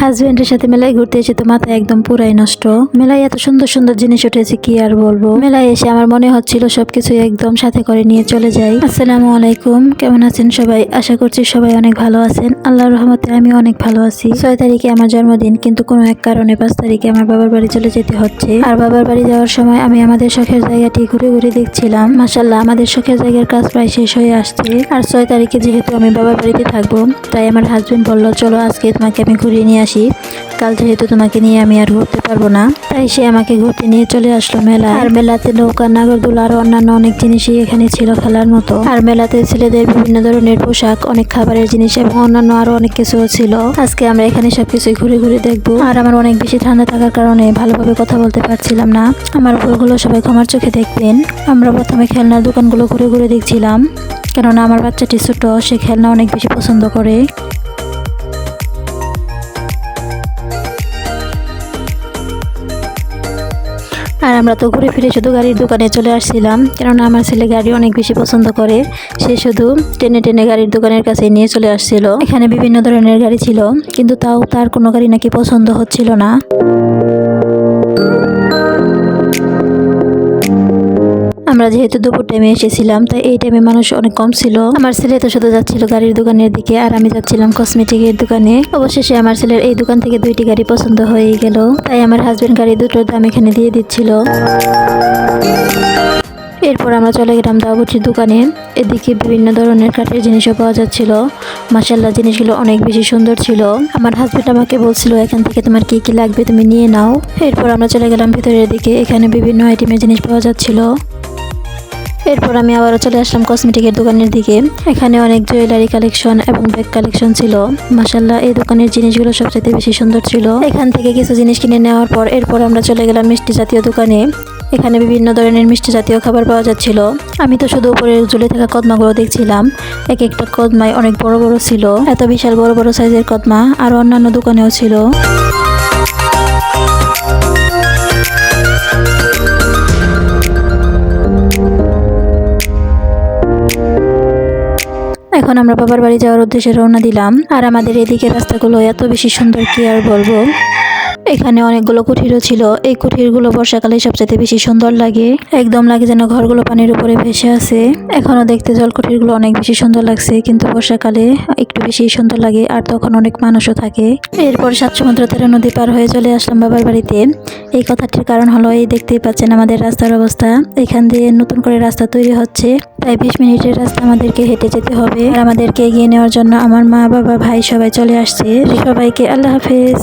হাজবেন্ডের সাথে মেলায় ঘুরতে এসে তো মাথা একদম পুরাই নষ্ট। মেলায় এত সুন্দর সুন্দর জিনিস উঠেছে, কি আর বলব? মেলায় এসে আমার মনে হচ্ছিল সবকিছু একদম সাথে করে নিয়ে চলে যাই। আসসালামু আলাইকুম, কেমন আছেন সবাই? আশা করছি সবাই অনেক ভালো আছেন। আল্লাহর রহমতে আমি অনেক ভালো আছি। ছয় তারিখে আমার জন্মদিন, কিন্তু কোনো এক কারণে পাঁচ তারিখে আমার বাবার বাড়ি চলে যেতে হচ্ছে। আর বাবার বাড়ি যাওয়ার সময় আমি আমাদের শখের জায়গাটি ঘুরে ঘুরে দেখছিলাম। মাসাল্লাহ আমাদের শখের জায়গার কাজ প্রায় শেষ হয়ে আসছে। আর ছয় তারিখে যেহেতু আমি বাবার বাড়িতে থাকব, তাই আমার হাজবেন্ড বলল, চলো আজকে তোমাকে আমি ঘুরিয়ে নিয়ে আসি। কাল যেহেতু তোমাকে নিয়ে আমি আর ঘুরতে পারব না, তাই সে আমাকে ঘুরতে নিয়ে চলে আসলো মেলা আর মেলাতে নৌকা, নাগরদোলা আর অন্যান্য অনেক জিনিসই এখানে ছিল খেলার মতো। আর মেলাতে ছেলেদের বিভিন্ন ধরনের পোশাক, অনেক খাবারের জিনিস এবং অন্যান্য আরও অনেক কিছু ছিল। আজকে আমরা এখানে সবকিছু ঘুরে ঘুরে দেখব। আর আমার অনেক বেশি ঠান্ডা থাকার কারণে ভালোভাবে কথা বলতে পারছিলাম না। আমার ভুলগুলো সবাই ক্ষমার চোখে দেখবেন। আমরা প্রথমে খেলনার দোকানগুলো ঘুরে ঘুরে দেখছিলাম। কেননা আমার বাচ্চাটি ছোট, সে খেলনা অনেক বেশি পছন্দ করে। আর আমরা তো ঘুরে ফিরে শুধু গাড়ির দোকানে চলে আসছিলাম, কেননা আমার ছেলে গাড়ি অনেক বেশি পছন্দ করে। সে শুধু টেনে টেনে গাড়ির দোকানের কাছে নিয়ে চলে আসছিল। এখানে বিভিন্ন ধরনের গাড়ি ছিল, কিন্তু তাও তার কোনো গাড়ি নাকি পছন্দ হচ্ছিল না। আমরা যেহেতু দুপুর টাইমে এসেছিলাম, তাই এই টাইমে মানুষ অনেক কম ছিল। আমার ছেলে তো শুধু যাচ্ছিল গাড়ির দোকানের দিকে, আর আমি যাচ্ছিলাম কসমেটিকের দোকানে। অবশেষে আমার ছেলের এই দোকান থেকে দুইটি গাড়ি পছন্দ হয়ে গেল। তাই আমার হাজবেন্ড গাড়ি দুটোর দাম এখানে দিয়ে দিচ্ছিল। এরপর আমরা চলে গেলাম দাবুটির দোকানে। এদিকে বিভিন্ন ধরনের কাঠের জিনিসও পাওয়া যাচ্ছিল। মাসাল্লাহ জিনিসগুলো অনেক বেশি সুন্দর ছিল। আমার হাজব্যান্ড আমাকে বলছিল, এখান থেকে তোমার কি কি লাগবে তুমি নিয়ে নাও। এরপর আমরা চলে গেলাম ভিতরের দিকে। এখানে বিভিন্ন আইটেমের জিনিস পাওয়া যাচ্ছিল। এরপর আমি আবারও চলে আসলাম কসমেটিকের দোকানের দিকে। এখানে অনেক জুয়েলারি কালেকশন এবং ব্যাগ কালেকশন ছিল। মাসাল্লাহ এই দোকানের জিনিসগুলো সবচেয়ে বেশি সুন্দর ছিল। এখান থেকে কিছু জিনিস কিনে নেওয়ার পর এরপর আমরা চলে গেলাম মিষ্টি জাতীয় দোকানে। এখানে বিভিন্ন ধরনের মিষ্টি জাতীয় খাবার পাওয়া যাচ্ছিল। আমি তো শুধু উপরে ঝুলে থাকা কদমাগুলো দেখছিলাম। এক একটা কদমায় অনেক বড় বড় ছিল। এত বিশাল বড় বড় সাইজের কদমা আর অন্যান্য দোকানেও ছিল। এখন আমরা বাবার বাড়ি যাওয়ার উদ্দেশ্যে রওনা দিলাম। আর আমাদের এদিকে রাস্তাগুলো এত বেশি সুন্দর কি আর বলব? এখানে অনেকগুলো কুঠিরও ছিল। এই কুঠিরগুলো বর্ষাকালে সবচেয়ে বেশি সুন্দর লাগে। একদম লাগে যেন ঘরগুলো পানির উপরে ভেসে আছে। এখনও দেখতে জল কুঠিরগুলো অনেক বেশি সুন্দর লাগছে, কিন্তু বর্ষাকালে একটু বেশি সুন্দর লাগে, আর তখন অনেক মানুষও থাকে। এরপর সাত সমুদ্র তেরো নদী পার হয়ে চলে আসলাম বাবার বাড়িতে। এই কথাটির কারণ হলো, এই দেখতেই পাচ্ছেন আমাদের রাস্তার অবস্থা। এখান দিয়ে নতুন করে রাস্তা তৈরি হচ্ছে। প্রায় বিশ মিনিটের রাস্তা আমাদেরকে হেঁটে যেতে হবে। আর আমাদেরকে এগিয়ে নেওয়ার জন্য আমার মা, বাবা, ভাই সবাই চলে আসছে। সবাইকে আল্লাহ হাফেজ।